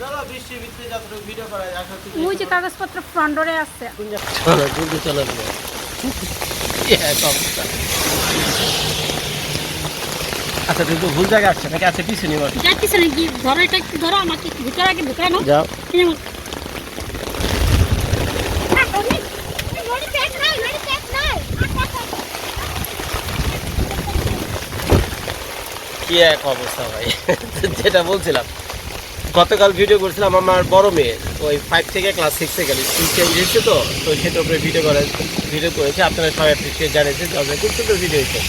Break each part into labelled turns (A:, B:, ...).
A: চলো বৃষ্টির ভিতরে যতটুকু ভিডিও করা যায় আশা করি
B: ওই যে কাগজপত্র ফ্রন্টরে আছে।
A: চলো জলদি চলো আচ্ছা তুমি তো ভুল জায়গায় আসছে নাকি আছে পিছনে
B: যাচ্ছিস নাকি ধরো এটা একটু ধরো আমাকে ভিতরে আগে ঢুকে নাও।
A: যাও। কি এক অবস্থা ভাই যেটা বলছিলাম। গতকাল ভিডিও করছিলাম আমার বড় মেয়ে। ওই ফাইভ থেকে ক্লাস সিক্সে গেল স্কুল চেঞ্জ হয়েছে তো তো সেটার উপরে ভিডিও করে ভিডিও করেছে। আপনারা সবাই অ্যাপ্রিসিয়েট জানিয়েছে খুব সুন্দর ভিডিও হয়েছে।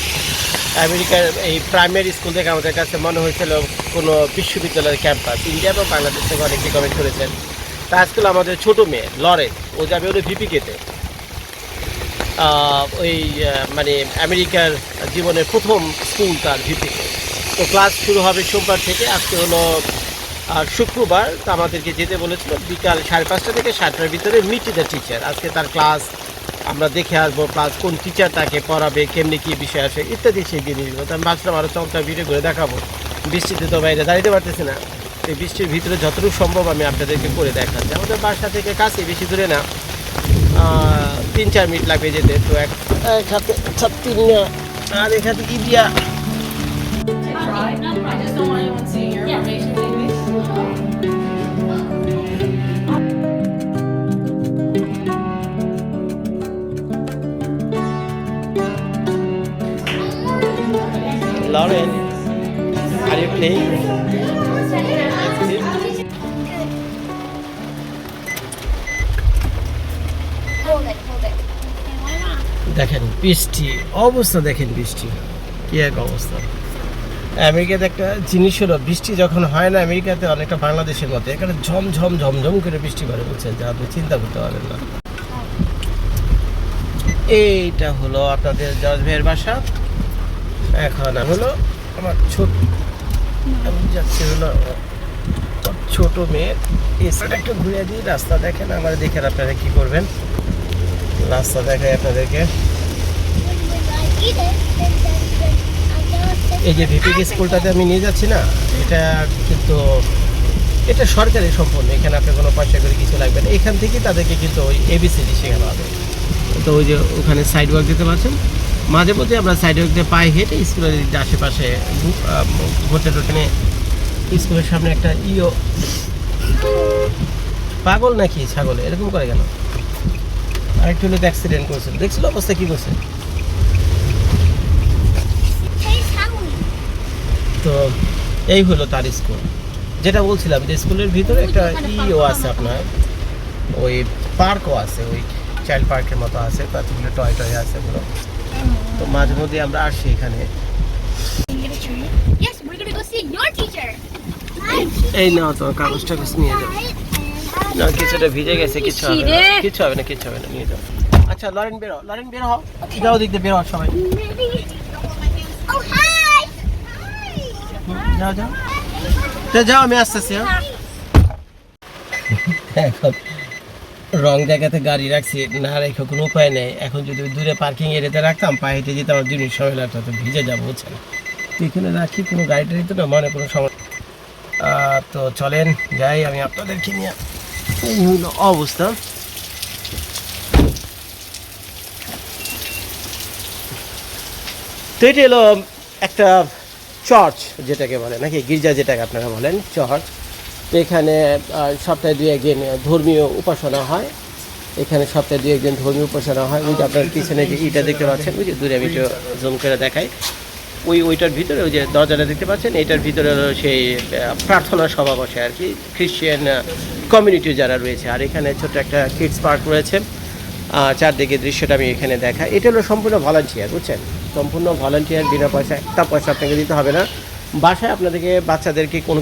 A: আমেরিকার এই প্রাইমারি স্কুল থেকে আমাদের কাছে মনে হয়েছিল কোনো বিশ্ববিদ্যালয়ের ক্যাম্পাস ইন্ডিয়া বা বাংলাদেশ থেকে অনেকে কমেন্ট করেছেন। তা আজকাল আমাদের ছোটো মেয়ে লরেন ও যাবে হলো ভিপিকেতে আহ, ওই মানে আমেরিকার জীবনের প্রথম স্কুল তার ভিপিকে তো ক্লাস শুরু হবে সোমবার থেকে আজকে হলো আর শুক্রবার আমাদেরকে যেতে বলেছিল বিকাল সাড়ে পাঁচটা থেকে সাতটার ভিতরে মিট দ্য টিচার আজকে তার ক্লাস আমরা দেখে আসব প্লাস কোন টিচার তাকে পড়াবে, কেমনি কী বিষয় আসে ইত্যাদি সেই জিনিসগুলো। তো আমি ভাবছিলাম আরও চমৎকার ভিডিও করে দেখাবো। বৃষ্টিতে তো বাইরে দাঁড়িয়ে পারতেছি না। এই বৃষ্টির ভিতরে যতটুকু সম্ভব আমি আপনাদেরকে করে দেখাচ্ছি। আমাদের বাসা থেকে কাছে বেশি দূরে না। তিন চার মিনিট লাগবে যেতে। তো এক হাতে ছাত্রী আর এক হাতে
C: try.
A: Lauren, are you playing? দেখেন বৃষ্টি অবস্থা দেখেন বৃষ্টি কি এক অবস্থা আমেরিকাতে একটা জিনিস হলো, বৃষ্টি যখন হয় না আমেরিকাতে অনেকটা বাংলাদেশের মতো, এখানে ঝমঝম ঝমঝম করে বৃষ্টি পড়ে বলছেন যা আপনি চিন্তা করতে পারবেন না। এইটা হলো আপনাদের জজ ভাইয়ের বাসা। এখন হলো আমার ছোট আমি যাচ্ছি হলো ছোট মেয়ের সাইড একটু ঘুরে দিই, রাস্তা দেখেন, আমার দেখেন আপনারা কি করবেন। রাস্তা দেখায় আপনাদেরকে
D: Eat it. Then, then, then. I don't
A: এই যে ভিপিক স্কুলটাতে আমি নিয়ে যাচ্ছি না, এটা কিন্তু, এটা সরকারি সম্পূর্ণ, এখানে আপনার কোনো পয়সা করে কিছু লাগবে না। এখান থেকে তাদেরকে কিন্তু ওই এবিসিডি শেখানো হবে। তো ওই যে ওখানে সাইড ওয়ার্ক দিতে পারছেন মাঝে মধ্যে আমরা সাইড ওয়ার্ক দিয়ে পায়ে হেঁটে স্কুলের আশেপাশে ঘুরতে টুরতে স্কুলের সামনে একটা ইও পাগল নাকি ছাগল? এরকম করে গেল আরেকটু হলে অ্যাক্সিডেন্ট করছিল। দেখছিল অবস্থা কী করছে? তো এই হলো তার স্কুল। যেটা বলছিলাম যে স্কুলের ভিতরে একটা ইও আছে আপনার ওই পার্কও আছে ওই চাইল্ড পার্কের মতো আছে কতগুলো টয় টয় আছে পুরো তো মাঝে মধ্যে আমরা আসি এখানে. এই না তো কাগজ টাগজ নিয়ে যাও। না কিছুটা ভিজে গেছে কিছু হবে না। কিছু হবে না কিছু হবে না নিয়ে যাও। আচ্ছা লরেন বেরো লরেন বের। হও যাও দিয়ে বের সবাই। যাও যাও। যাও, আমি আসতেছি হ্যাঁ। এখন রং জায়গাতে গাড়ি রাখছি, না রেখে কোনো উপায় নেই। এখন যদি দূরে পার্কিং এরিয়াতে রাখতাম, পায়ে হেঁটে যেতে আমার মিনিট সময় লাগতো, তো ভিজে যাব বুঝছেন তো এখানে রাখি, কোনো গাড়ি টাড়ি না, মনে কোনো সময় তো চলেন, যাই, আমি আপনাদেরকে নিয়ে এই হলো অবস্থা। তো এটি হলো একটা চার্চ যেটাকে বলে, নাকি গির্জা যেটাকে আপনারা বলেন, চার্চ। তো এখানে সপ্তাহে দুই একদিন ধর্মীয় উপাসনা হয়। এখানে সপ্তাহে দুই একদিন ধর্মীয় উপাসনা হয়। ওই যে আপনার পিছনে যে ইটা দেখতে পাচ্ছেন, ওই যে দূরে আমি একটু জুম করে দেখাই। ওই, ওইটার ভিতরে ওই যে দরজাটা দেখতে পাচ্ছেন, এটার ভিতরে সেই প্রার্থনা সভা বসে আর কি। খ্রিশ্চিয়ান কমিউনিটি যারা রয়েছে। আর এখানে ছোট্ট একটা কিডস পার্ক রয়েছে। চারদিকে দৃশ্যটা আমি এখানে দেখা এটা হলো সম্পূর্ণ ভলান্টিয়ার বুঝছেন? সম্পূর্ণ ভলান্টিয়ার বিনা পয়সা, একটা পয়সা আপনাকে দিতে হবে না। বাসায় আপনাদেরকে বাচ্চাদেরকে কোনো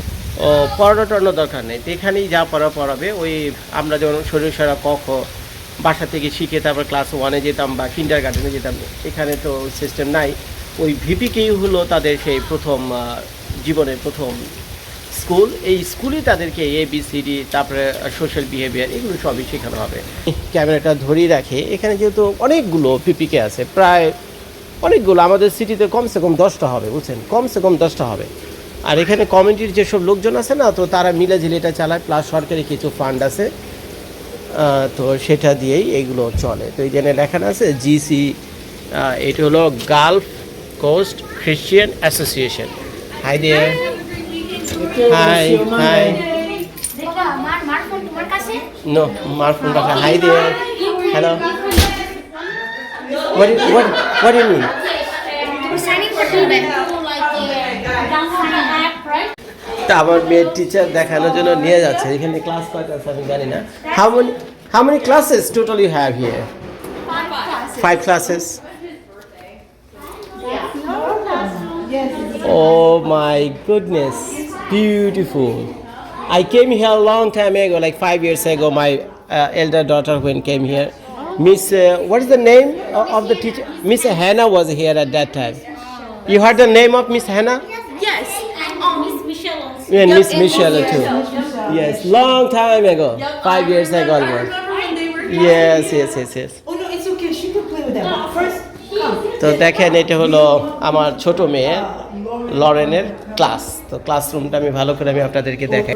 A: পড়ানো টড়ানোর দরকার নেই। এখানেই যা পড়া পড়াবে, ওই আমরা যেমন শরীর সারা ক খ বাসা থেকে শিখে তারপর ক্লাস ওয়ানে যেতাম বা কিন্ডার গার্ডেনে যেতাম, এখানে তো সিস্টেম নাই। ওই ভিপিকেই হলো তাদের সেই প্রথম জীবনের প্রথম স্কুল এই স্কুলে তাদেরকে এ বি সি ডি তারপরে সোশ্যাল বিহেভিয়ার এগুলো সবই শেখানো হবে। ক্যামেরাটা ধরিয়ে রাখে। এখানে যেহেতু অনেকগুলো পিপিকে আছে, প্রায় অনেকগুলো আমাদের সিটিতে কমসে কম দশটা হবে বুঝছেন? কমসে কম দশটা হবে। আর এখানে কমিটির যেসব লোকজন আছে না তো তারা মিলে ঝিলে এটা চালায় প্লাস সরকারি কিছু ফান্ড আছে তো সেটা দিয়েই এগুলো চলে। তো এই জন্য লেখানো আছে জিসি এটা হলো gulf coast Christian association hi দিয়ে হাই হাই
D: দেখা মার মার তোমার কাছে?
A: নো মার ফোন রাখা। হাই দিয়ে hello what do- what what do you mean
D: sign in করতে হবে
A: তা আমার মেয়ের টিচার দেখানোর জন্য নিয়ে যাচ্ছে এখানে ক্লাস কয়টা আছে আমি জানি না how many how many classes total you have here five classes Oh my goodness, beautiful. I came here a long time ago, like five years ago. My uh, elder daughter when came here, Miss, uh, what is the name o- of the teacher? Miss Hannah was here at that time. You heard the name of Miss Hannah?
B: Yes. Oh, Miss Michelle also.
A: And Miss Michelle too. Yes, long time ago, five years ago almost. Yes, yes, yes, yes.
E: Oh no, it's okay. She can play with them. First,
A: তো দেখেন এটা হলো আমার ছোট মেয়ে লরেনের class তো ক্লাসরুমটা আমি ভালো করে আমি আপনাদেরকে দেখাই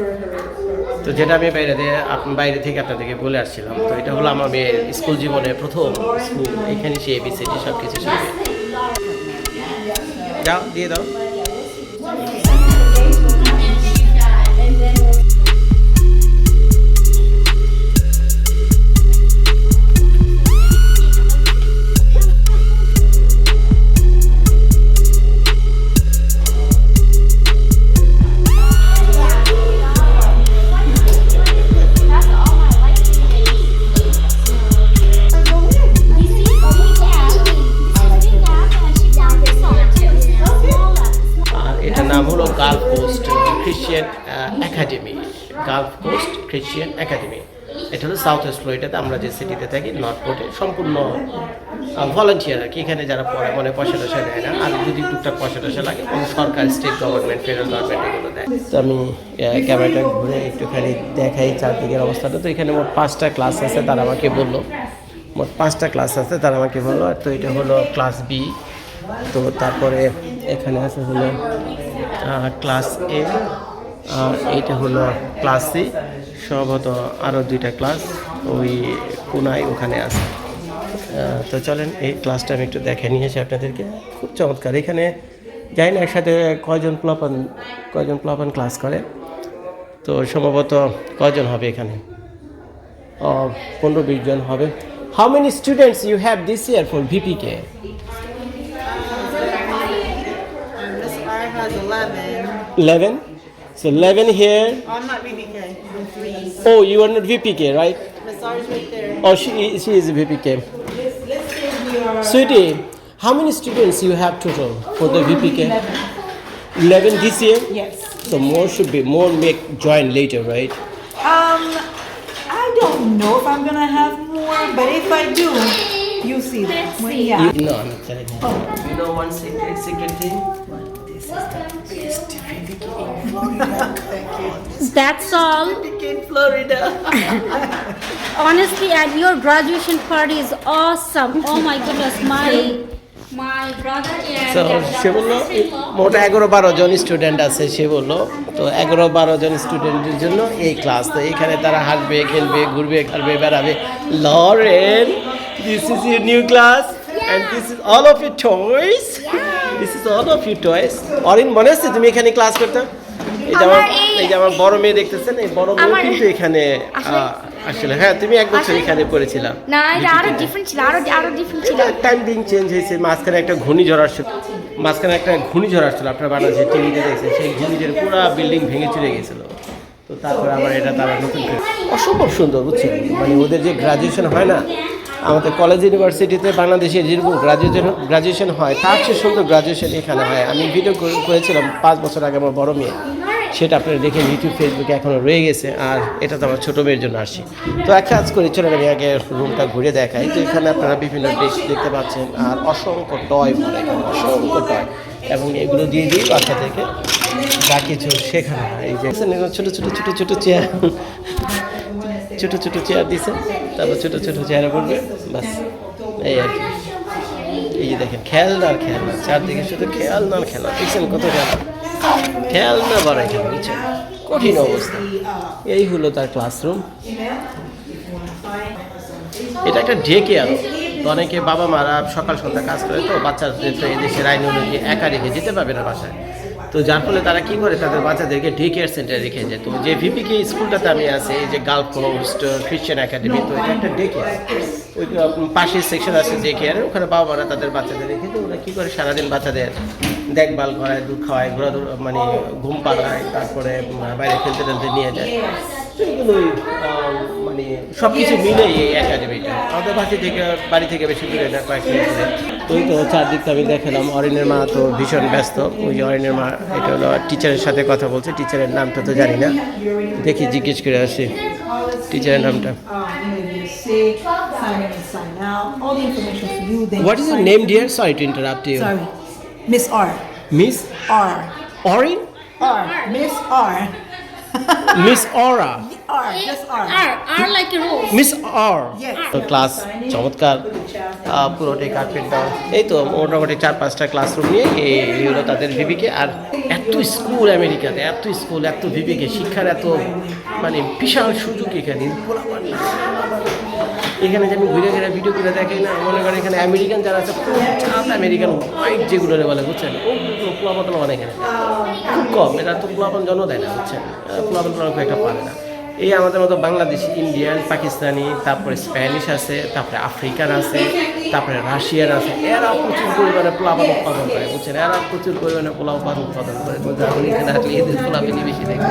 A: তো যেটা আমি বাইরে দিয়ে বাইরে থেকে আপনাদেরকে বলে আসছিলাম, তো এটা হলো আমার মেয়ের স্কুল জীবনে প্রথম স্কুল। এখানে সে এবিসিডি সব কিছু শিখবে যাও, দিয়ে দাও। সাউথ ওয়েস্ট আমরা যে সিটিতে থাকি নর্থ পোর্টে সম্পূর্ণ ভলান্টিয়ার আর কি। এখানে যারা পড়ে মানে পয়সা টয়সা দেয় না। আর যদি টুকটাক পয়সা টয়সা লাগে, কোনো সরকার স্টেট গভর্নমেন্ট ফেডারেল গভর্নমেন্ট এগুলো দেয়। তো আমি ক্যামেরাটা ঘুরে একটুখানি দেখাই চারদিকের অবস্থাটা। তো এখানে মোট পাঁচটা ক্লাস আছে, তারা আমাকে বলল। মোট পাঁচটা ক্লাস আছে, তারা আমাকে বলল। তো এটা হলো ক্লাস বি তো তারপরে এখানে আছে হলো ক্লাস এ আর এইটা হলো ক্লাস সি সম্ভবত আরও দুইটা ক্লাস ওই কোনায় ওখানে আছে। তো চলেন এই ক্লাসটা আমি একটু দেখে নিয়েছি আপনাদেরকে। খুব চমৎকার। এখানে যাই না একসাথে কয়জন প্লাপন কয়জন প্লাপন ক্লাস করে? তো সম্ভবত কয়জন হবে এখানে? পনেরো বিশ জন হবে। How many students you have this year for ভিপিকে
E: Miss R has 11.
A: 11 so 11 here.
E: Oh, I'm not BBK. I'm
A: oh you are not vpk right
E: Miss R is right there.
A: oh she, is- she is a vpk
E: Let's, let's say we are.
A: sweetie how many students you have total for the vpk 11 this year?
E: Yes.
A: so more should be more make join later right?
E: Um, I don't know if I'm gonna have more, but if I do, you see that. Well, yeah.
A: You- no i'm not telling you. You know one secret secret thing? This is the
B: That's all.
A: in florida
B: Honestly, and your graduation party is awesome. Oh my goodness, my my brother and
A: তো সে বলল মোট এগারো বারো জন student আছে সে বলল তো এগারো বারো জন স্টুডেন্টের জন্য এই ক্লাস তো এখানে তারা হাঁটবে খেলবে ঘুরবে খাবে বেড়াবে Lauren this is your new class and this is all of your toys this is all of your toys Orin মনে আছে তুমি এখানে ক্লাস করতাম এই যে আমার
F: এই-
A: যে আমার বড় মেয়ে দেখতেছেন এই বড় মেয়ে কিন্তু এখানে
F: আসলে-
A: হ্যাঁ তুমি এক বছর এখানে পড়েছিলা।
F: না এটা আরও ডিফারেন্ট ছিল আরও আরও ডিফারেন্ট ছিল।
A: টাইম বিং চেঞ্জ হয়েছে মাঝখানে একটা ঘূর্ণিঝড় আসছিল মাঝখানে একটা ঘূর্ণিঝড় আসছিল আপনার বাংলাদেশে টিভিতে দেখছেন সেই ঘূর্ণিঝড়ে পুরো বিল্ডিং ভেঙে চুরে গেছিল। তো তারপরে আবার এটা তারা নতুন অসম্ভব সুন্দর বুঝছেন? মানে ওদের যে গ্রাজুয়েশন হয় না আমাদের কলেজ ইউনিভার্সিটিতে বাংলাদেশে যেরকম গ্রাজুয়েশন গ্রাজুয়েশন হয়। তার চেয়ে সুন্দর গ্রাজুয়েশন এখানে হয়। আমি ভিডিও করেছিলাম পাঁচ বছর আগে আমার বড় মেয়ে। সেটা আপনারা দেখে ইউটিউব ফেসবুকে এখনও রয়ে গেছে। আর এটা তো আমার ছোটো মেয়ের জন্য আসছি। তো এক কাজ করি, চলে আমি আগে রুমটা ঘুরে দেখাই। তো এখানে আপনারা বিভিন্ন ডিশ দেখতে পাচ্ছেন। আর অসংখ্য টয় ভরা অসংখ্য টয় এবং এগুলো দিয়ে দিই বাচ্চা থেকে। যা কিছু শেখানো হয়। এই যে, ছোটো ছোটো ছোটো ছোটো চেয়ার ছোটো ছোটো চেয়ার দিছে, তারপর ছোটো ছোটো চেয়ারে পড়বে, বাস, এই আর কি। এই যে দেখেন, খেলনা আর খেলনা, চারদিকে শুধু খেলনা আর খেলনা, দেখছেন কত খেলনা? খেলনা বাড়া এখানে, বুঝছেন? কঠিন অবস্থা। এই হলো তার ক্লাসরুম এটা একটা ডে কেয়ার অনেকে বাবা মারা সকাল সন্ধ্যা কাজ করে, তো বাচ্চাদের তো এই দেশের আইন অনুযায়ী একা রেখে যেতে পারবে না বাসায়। তো যার ফলে তারা কি করে? তাদের বাচ্চাদেরকে ডে কেয়ার সেন্টারে রেখে যায়। তো যে ভিপিকে স্কুলটাতে আমি আছি, এই যে গার্ল কোস্ট খ্রিশ্চান একাডেমি তো এটা একটা ডে কেয়ার ওই পাশের সেকশন আছে ডে কেয়ারে ওখানে বাবা মারা তাদের বাচ্চাদের রেখে তো ওরা কী করে? সারাদিন বাচ্চাদের দেখভাল করায়, দুধ খাওয়ায় ঘোরা মানে ঘুম পাড়ায়, তারপরে বাইরে খেলতে টেলতে নিয়ে যায়। তো এগুলোই মানে সব কিছু মিলে এই একাডেমিটা আমাদের বাড়ি থেকে বাড়ি থেকে বেশি দূরে না কয়েক মিনিট তো চারদিকটা আমি দেখালাম। অরিনের মা তো ভীষণ ব্যস্ত। ওই যে অরিনের মা এটা হলো টিচারের সাথে কথা বলছে। টিচারের নামটা তো জানি না। দেখি জিজ্ঞেস করে আসি। টিচারের নামটা।
E: What is your name dear sorry to interrupt you Miss R.
A: Miss
E: R.
A: Orin
E: R. Miss R.
A: Miss aura
E: R. Just R.
B: R, R like a rose.
A: Miss or
E: Yes.
A: তো ক্লাস চমৎকার পুরোটাই carpet দেওয়া এই তো মোটামুটি চার পাঁচটা classroom নিয়ে এই এই হলো তাদের ভিবিকে আর এত স্কুল আমেরিকাতে এত স্কুল এত ভিবিকে শিক্ষার এত মানে বিশাল সুযোগ এখানে এখানে যে আমি ঘুরে ঘুরে ভিডিও করে দেখি না, মনে করেন এখানে আমেরিকান যারা আছে চাঁদ আমেরিকান হোয়াইট যেগুলো বলে, বুঝছেন? ওগুলো পোলাপাতলা মানে এখানে। খুব কম, এটা তো পোলাপান জন্ম দেয় না, বুঝছেন? পোলাপান খুব একটা পারে না। এই আমাদের মতো বাংলাদেশি ইন্ডিয়ান পাকিস্তানি তারপরে স্প্যানিশ আছে, তারপরে আফ্রিকান আছে, তারপরে রাশিয়ান আছে, এরা প্রচুর পরিমাণে পোলাপান উৎপাদন করে, বুঝছেন? এরা প্রচুর পরিমাণে পোলাপান উৎপাদন করে যার ফলে এখানে আসলে এদের পোলাপানি বেশি দেখে।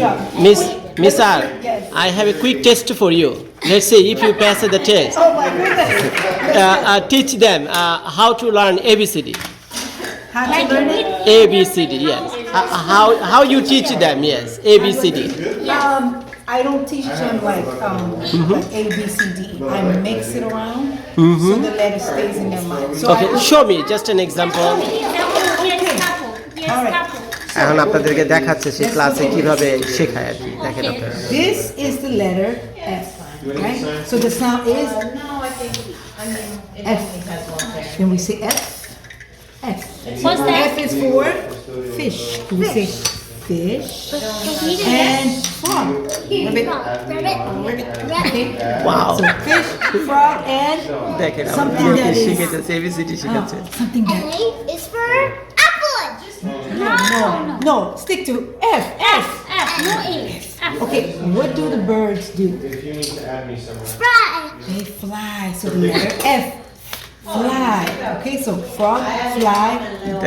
E: X-ray, good job.
A: Miss Miss R, I have a quick test for you. Let's see if you pass the test.
E: Oh my goodness.
A: Uh, uh, teach them uh, how to learn ABCD.
E: How to learn it?
A: ABCD, yes. Uh, how how you teach them? Yes, ABCD.
E: Um, I don't teach them like um like A B C D. I mix it around so the letter stays in their mind. So
A: Okay,
E: I,
A: show me just an example.
E: all right.
A: এখন আপনাদেরকে দেখাচ্ছে সে ক্লাসে কিভাবে শেখায় আর কি দেখেন আপনারা
E: This is the letter F, right? So the sound is F. Then we say F. F.
B: What's that?
E: F is for fish. We say fish and frog. Rabbit. Okay.
A: Wow.
E: So fish, frog, and
A: দেখেন
E: Something
A: আমাদেরকে
E: that is-
A: শিখেছে ABCD শিখাচ্ছে
E: uh, something that.
D: A is for apple.
E: no, no. Stick to F,
B: F. F, no E. F.
E: Okay, what do the birds do?
D: If you need to add me somewhere. Fly.
E: They fly. So the letter F. Fly. Okay, so frog, fly,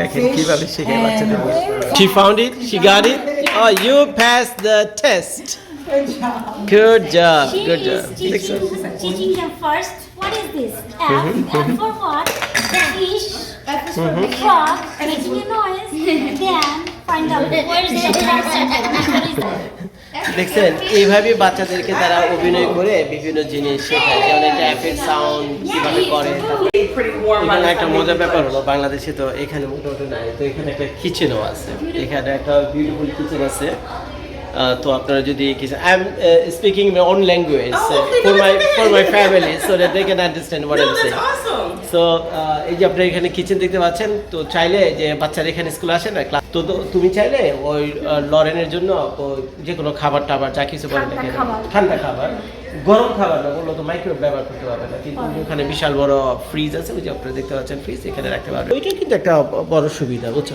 E: fish, and
A: She found it? She got it? Oh, you passed the test.
E: Good job.
A: Good job.
B: She
A: Good job.
B: Six teaching, teaching them first. What is this? F, F for what? Fish.
E: F is for fish.
B: Frog. Making a noise. Then find out where is the it?
A: দেখছেন এইভাবে বাচ্চাদেরকে তারা অভিনয় করে বিভিন্ন জিনিস শেখায় যেমন এটা অ্যাপের সাউন্ড কীভাবে করে এখানে একটা মজার ব্যাপার হলো বাংলাদেশে তো এখানে মোটামুটি নাই তো এখানে একটা কিচেনও আছে এখানে একটা বিউটিফুল কিচেন আছে তো আপনারা যদি কিছু I am speaking my own language for my for my family so that they can understand what I am saying so এই যে আপনারা এখানে কিচেন দেখতে পাচ্ছেন তো চাইলে যে বাচ্চারা এখানে স্কুলে আসে না তো তুমি চাইলে ওই লরেনের জন্য যে কোনো খাবার টাবার যা কিছু বলে
B: ঠান্ডা খাবার।
A: ঠান্ডা খাবার। গরম খাবার না বলল তো মাইক্রোওয়েভ ব্যবহার করতে পারবে না। কিন্তু ওখানে বিশাল বড় ফ্রিজ আছে ওই যে আপনারা দেখতে পাচ্ছেন ফ্রিজ এখানে রাখতে পারবে। ওইটা কিন্তু একটা বড় সুবিধা বুঝছ?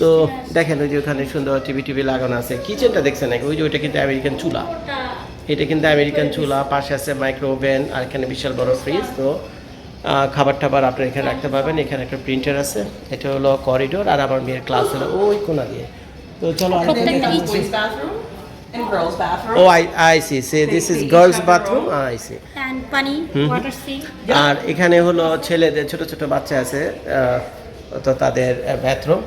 A: তো দেখেন ওই যে ওখানে সুন্দর টিভি টিভি লাগানো আছে। কিচেনটা দেখছেন নাকি? ওই যে ওইটা কিন্তু আমেরিকান চুলা। এটা কিন্তু আমেরিকান চুলা পাশে আছে মাইক্রো ওভেন আর এখানে বিশাল বড় ফ্রিজ তো খাবার টাবার আপনারা এখানে রাখতে পারবেন। এখানে একটা প্রিন্টার আছে। এটা হলো করিডোর আর আমার মেয়ের ক্লাস হলো ওই কোনা দিয়ে। তো চলো ও I I see say this is girls bathroom I see. আর এখানে হলো ছেলেদের ছোট ছোট বাচ্চা আছে তো তাদের bathroom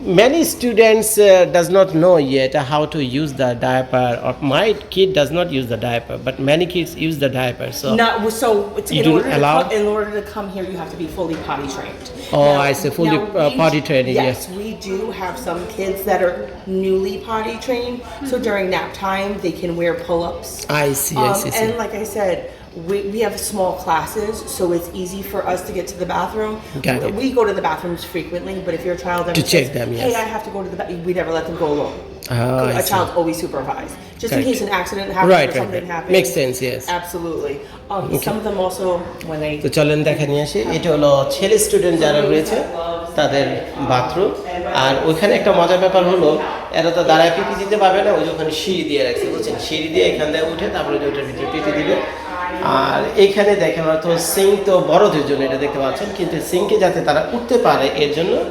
A: many students uh, does not know yet how to use the diaper or my kid does not use the diaper but many kids use the diaper so
C: No, so it's-
A: You
C: in
A: do
C: order, to
A: allow-
C: co- in order to come here, you have to be fully potty trained.
A: Oh, I see. Fully, uh,
C: we
A: potty trained,
C: Yes,
A: yes.
C: we do have some kids that are newly potty trained. So during nap time, they can wear pull-ups.
A: I see, I
C: Um,
A: see, see.
C: And like I said, we, we have small classes, so it's easy for us to get to the bathroom.
A: Got it.
C: We go to the bathrooms frequently, but if your child ever
A: To check
C: says,
A: them,
C: Hey. I have to go to the bathroom, we never let them go alone.
A: Oh, I
C: a
A: see.
C: child's always supervised, just in
A: Correct.
C: case an accident happens
A: Right,
C: or
A: right,
C: something
A: right.
C: happens.
A: Makes sense, yes.
C: Absolutely. Um, Some of them also, when they
A: তো চলেন দেখা নিয়ে আসি এটা হলো ছেলে student যারা রয়েছে তাদের বাথরুম আর ওইখানে একটা মজার ব্যাপার হলো এরা তো দাঁড়ায় পিপি দিতে পারবে না ওই যে ওখানে সিঁড়ি দিয়ে রাখছে বুঝছেন সিঁড়ি দিয়ে এখান থেকে উঠে তারপরে যে ওটার ভিতরে পিপি দিবে আর এখানে দেখেন ওরা সিং তো বড়দের জন্য এটা দেখতে পাচ্ছেন, কিন্তু সিঙ্কে যাতে তারা উঠতে পারে, এর জন্য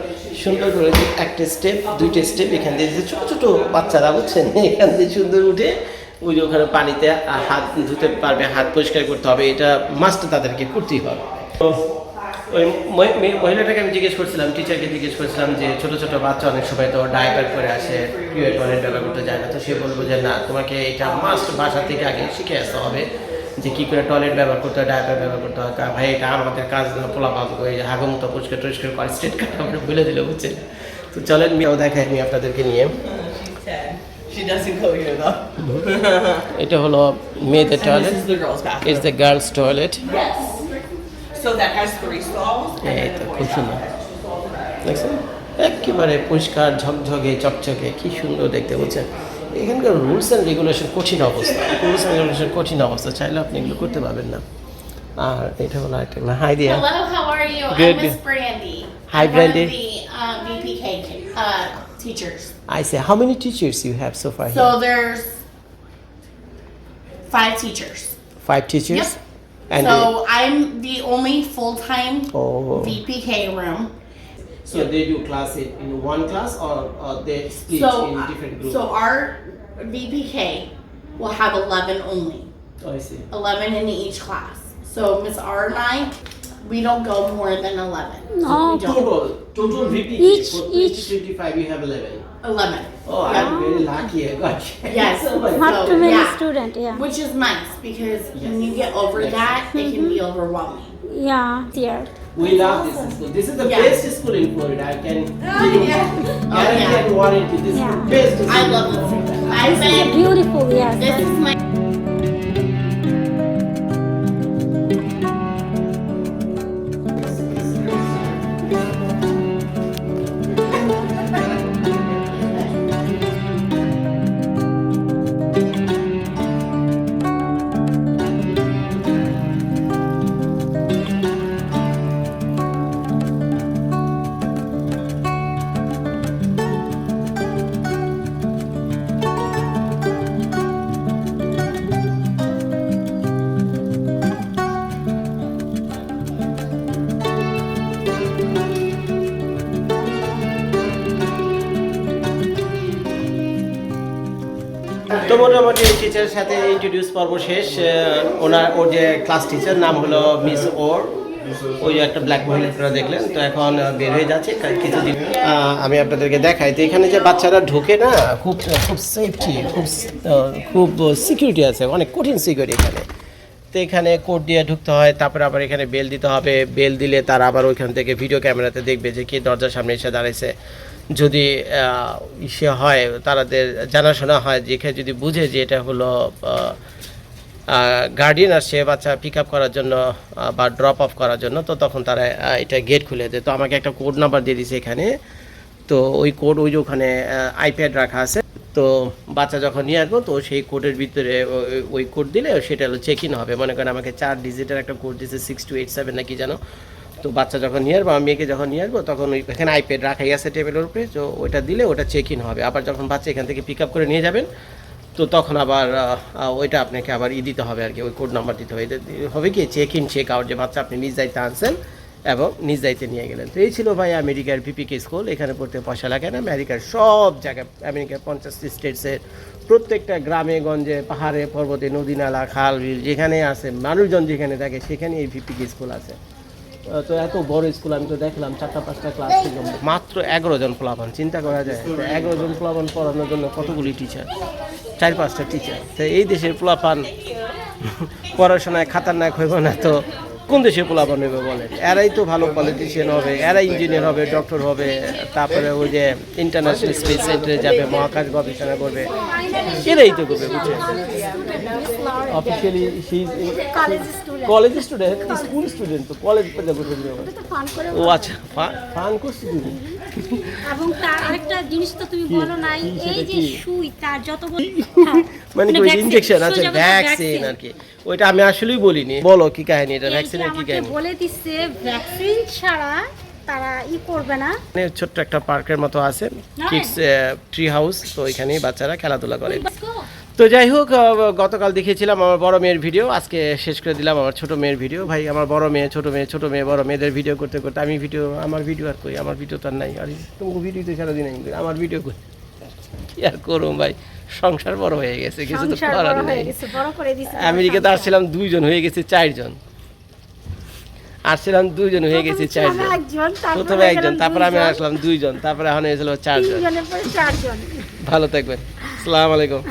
A: সুন্দর করে একটা স্টেপ দুইটা স্টেপ এখান দিয়ে ছোটো ছোটো বাচ্চারা, বুঝছেন? এখান দিয়ে সুন্দর উঠে ওই যে ওখানে পানিতে হাত ধুতে পারবে, হাত পরিষ্কার করতে হবে, এটা মাস্ট তাদেরকে করতেই হবে। তো ওই মহি- মহি- মহিলাটাকে আমি জিজ্ঞেস করছিলাম টিচারকে জিজ্ঞেস করছিলাম যে ছোট ছোট বাচ্চা অনেক সময় তো ডাইপার করে আসে টয়লেট ব্যবহার করতে যায় না, তো সে বলব যে না, তোমাকে এটা মাস্ট বাসা থেকে আগে শিখে আসতে হবে। যে কী করে টয়লেট ব্যবহার করতে হয় ডাইপার ব্যবহার করতে হয় ভাই এটা আমাদের কাজ না পোলা পাবো এই হাগমুক্ত পরিষ্কার টরিষ্কার করে স্ট্রেট কাট আমরা বলে দিলে বুঝছেন? তো চলেন মেয়েও দেখাই আমি আপনাদেরকে নিয়ে. এটা হলো মেয়েদের
C: toilet. It's the girls toilet
A: এই তো খুব সুন্দর। দেখছেন? একেবারে পরিষ্কার ঝকঝকে চকচকে কি সুন্দর দেখতে বলছেন এখানকার রুলস অ্যান্ড রেগুলেশন কঠিন অবস্থা রুলস অ্যান্ড রেগুলেশন কঠিন অবস্থা চাইলে আপনি এগুলো করতে পারবেন না আর এটা হলো একটা হাই দিয়া
F: Hello, how are you?
A: Good.
F: I'm Miss Brandy.
A: Hi,
F: I'm
A: Brandy.
F: One of the um, VPK uh, teachers.
A: I say how many teachers you have so far here?
F: So there's five teachers.
A: Five teachers?
F: Yep.
A: And
F: so I'm the only full-time
A: Oh.
F: VPK room.
A: so they do class in, in one class or, or they split
F: So
A: in
F: uh,
A: different groups?
F: so our VPK will have 11 only.
A: oh, I see.
F: 11 in each class. So Miss R and I, we don't go more than 11.
B: No.
F: We don't.
A: Total, total VP
B: Each-
A: for
B: each-
A: 25 you have 11.
F: 11.
A: Oh, I'm very lucky. I got you.
F: Yes.
A: my
B: Not too many
F: yeah.
B: student, yeah.
F: Which is nice because when you get over
A: Yes.
F: that, it can be overwhelming.
B: Yeah, here.
A: We love this school. This is the
F: Yeah.
A: best school in Florida. I can
F: Oh,
A: guarantee
F: yeah.
A: and warranty. This is the best school.
F: I love this. I've
B: This is beautiful, yes.
F: this is my
A: টিচারের সাথে introduce পর্ব শেষ ওনার, ওর যে class teacher নাম হলো miss ওর ওই একটা black মহিলা আপনারা দেখলেন। তো এখন বের হয়ে যাচ্ছে। কিছুদিন আমি আপনাদেরকে দেখাই। তো এখানে যে বাচ্চারা ঢোকে না, খুব খুব সেফটি খুব খুব সিকিউরিটি আছে। অনেক কঠিন সিকিউরিটি এখানে। তো এখানে কোড দিয়ে ঢুকতে হয়, তারপরে আবার এখানে বেল দিতে হবে। বেল দিলে তারা আবার ওইখান থেকে ভিডিও ক্যামেরাতে দেখবে যে কে দরজার সামনে এসে দাঁড়াইছে। যদি ইসে হয় তাদের জানাশোনা হয় যেখানে যদি বুঝে যে এটা হলো গার্ডিয়ান আসছে বাচ্চা পিক আপ করার জন্য বা ড্রপ অফ করার জন্য, তো তখন তারা এটা গেট খুলে দেয়। তো আমাকে একটা কোড নাম্বার দিয়ে দিয়েছে এখানে। তো ওই কোড ওই যে ওখানে আইপ্যাড রাখা আছে। তো বাচ্চা যখন নিয়ে আসব, তো সেই কোডের ভিতরে ওই কোড দিলে সেটা হলো চেক ইন হবে। মনে করেন আমাকে চার ডিজিটের একটা কোড দিয়েছে সিক্স টু এইট সেভেন নাকি জানো তো বাচ্চা যখন নিয়ে আসব আমি মেয়েকে যখন নিয়ে আসব, তখন ওই এখানে আইপ্যাড রাখাই আছে টেবিলের উপরে, তো ওইটা দিলে ওটা চেক ইন হবে। আবার যখন বাচ্চা এখান থেকে পিক আপ করে নিয়ে যাবেন, তো তখন আবার ওইটা আপনাকে আবার ই দিতে হবে আর কি ওই কোড নাম্বার দিতে হবে। হবে কি চেক ইন চেক আউট যে বাচ্চা আপনি নিজ দায়িত্বে আনছেন এবং নিজ দায়িত্বে নিয়ে গেলেন। তো এই ছিল ভাই আমেরিকার ভিপিকে স্কুল এখানে পড়তে পয়সা লাগে না। আমেরিকার সব জায়গায়, আমেরিকার পঞ্চাশটি স্টেটসের প্রত্যেকটা গ্রামে, গঞ্জে, পাহাড়ে, পর্বতে, নদী, নালা, খাল, বিল যেখানে আছে, মানুষজন যেখানে থাকে সেখানে এই ভিপিকে স্কুল আছে। তো এত বড় স্কুল আমি তো দেখলাম, চারটা, পাঁচটা ক্লাস ছিল। মাত্র এগারো জন প্লাবন, চিন্তা করা যায়। এগারো জন প্লাবন পড়ানোর জন্য কতগুলি টিচার চার, পাঁচটা টিচার তো এই দেশের প্লাপান পড়াশোনায় খাতারনাক হইব না তো কোন দেশে পোলাপান নেবে বলেন? এরাই তো ভালো পলিটিশিয়ান হবে এরাই ইঞ্জিনিয়ার হবে ডক্টর হবে তারপরে ওই যে ইন্টারন্যাশনাল স্পেস সেন্টারে যাবে মহাকাশ গবেষণা করবে এরাই তো করবে বুঝছেন? Officially
B: college student
A: college student school student তো কলেজ ও আচ্ছা ফান করছি তুমি
B: এবং তার আরেকটা জিনিস তো তুমি বলো নাই এই যে সুই তার যত
A: মানে কি ইনজেকশন আছে? ভ্যাকসিন আর কি। ওইটা আমি আসলেই বলিনি। বলো কি কাহিনী এটা? ভ্যাকসিনের কি কাহিনী?
B: বলে দিচ্ছে ভ্যাকসিন ছাড়া তারা ই করবে না।
A: মানে ছোট্ট একটা পার্কের মতো আছে কিডস ট্রি হাউস তো ওইখানেই বাচ্চারা খেলাধুলা করে. তো যাই হোক গতকাল দেখিয়েছিলাম আমার বড় মেয়ের ভিডিও আজকে শেষ করে দিলাম আমার ছোট মেয়ের ভিডিও। ভাই আমার বড় মেয়ে ছোট মেয়ে ছোট মেয়ে বড় মেয়েদের ভিডিও করতে করতে আমি ভিডিও আমার ভিডিও আর কই আমার ভিডিও তো আর নাই। আর তোমাকে ভিডিও তো সারাদিন আমি করি, আমার ভিডিও কই? কি আর করুম ভাই? সংসার বড় হয়ে গেছে কিছু তো করার নেই।
B: করে
A: আমেরিকাতে আসছিলাম দুইজন হয়ে গেছে চারজন। আসছিলাম দুইজন হয়ে গেছে চারজন। প্রথমে একজন তারপরে আমি আসলাম দুইজন তারপরে এখন হয়েছিল চারজন।
B: চারজন।
A: ভালো থাকবেন। আসসালামু আলাইকুম।